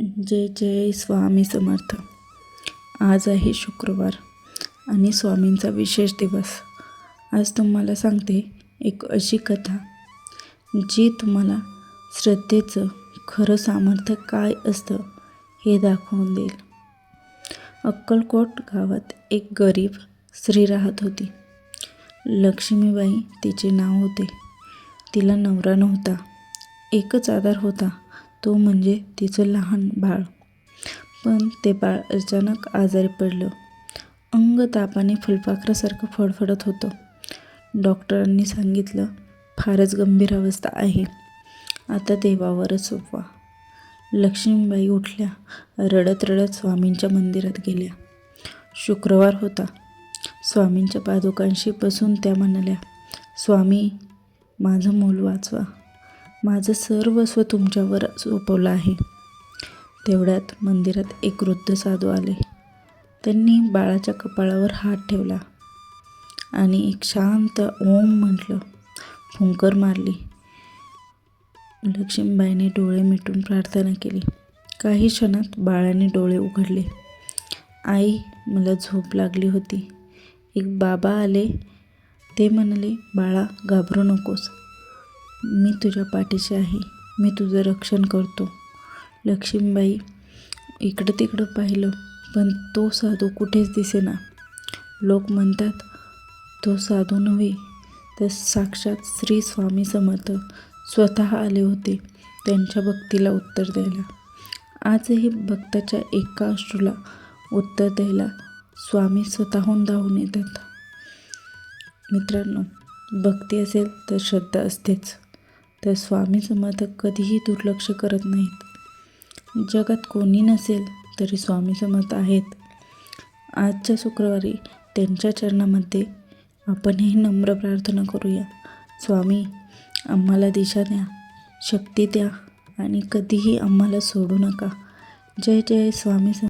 जय जय स्वामी समर्थ. आज आहे शुक्रवार आणि स्वामींचा विशेष दिवस. आज तुम्हाला सांगते एक अशी कथा जी तुम्हाला श्रद्धेचं खरं सामर्थ्य काय असतं हे दाखवून देईल. अक्कलकोट गावात एक गरीब स्त्री राहत होती. लक्ष्मीबाई तिचे नाव होते. तिला नवरा नव्हता. एकच आधार होता. तो म्हणजे तिचं लहान बाळ. पण ते बाळ अचानक आजारी पडलं. अंग तापाने फुलपाखरासारखं फडफडत होतं. डॉक्टरांनी सांगितलं फारच गंभीर अवस्था आहे. आता देवावरच सोपवा. लक्ष्मीबाई उठल्या रडत रडत स्वामींच्या मंदिरात गेल्या. शुक्रवार होता. स्वामींच्या पादुकांशी बसून त्या म्हणाल्या स्वामी माझं मूल वाचवा. माझं सर्वस्व तुमच्यावर सोपवलं आहे. तेवढ्यात मंदिरात एक वृद्ध साधू आले. त्यांनी बाळाच्या कपाळावर हात ठेवला आणि एक शांत ओम म्हटलं. फुंकर मारली. लक्ष्मीबाईने डोळे मिटून प्रार्थना केली. काही क्षणात बाळाने डोळे उघडले. आई मला झोप लागली होती. एक बाबा आले. ते म्हणाले बाळा घाबरू नकोस. मी तुझ्या पाठीशी आहे. मी तुझं रक्षण करतो. लक्ष्मीबाई इकडं तिकडं पाहिलं पण तो साधू कुठेच दिसेना. लोक म्हणतात तो साधू नव्हे. तर साक्षात श्री स्वामी समर्थ स्वतः आले होते त्यांच्या भक्तीला उत्तर द्यायला. आजही भक्ताच्या एका अश्रूला उत्तर द्यायला स्वामी स्वतःहून धावून येतात. मित्रांनो भक्ती असेल तर श्रद्धा असतेच. तर स्वामी समर्थ कधीही दुर्लक्ष करत नाहीत. जगात कोणी नसेल तरी स्वामी समर्थ आहेत. आजच्या शुक्रवारी त्यांच्या चरणामध्ये आपण ही नम्र प्रार्थना करूया. स्वामी आम्हाला दिशा द्या शक्ती द्या आणि कधीही आम्हाला सोडू नका. जय जय स्वामी सम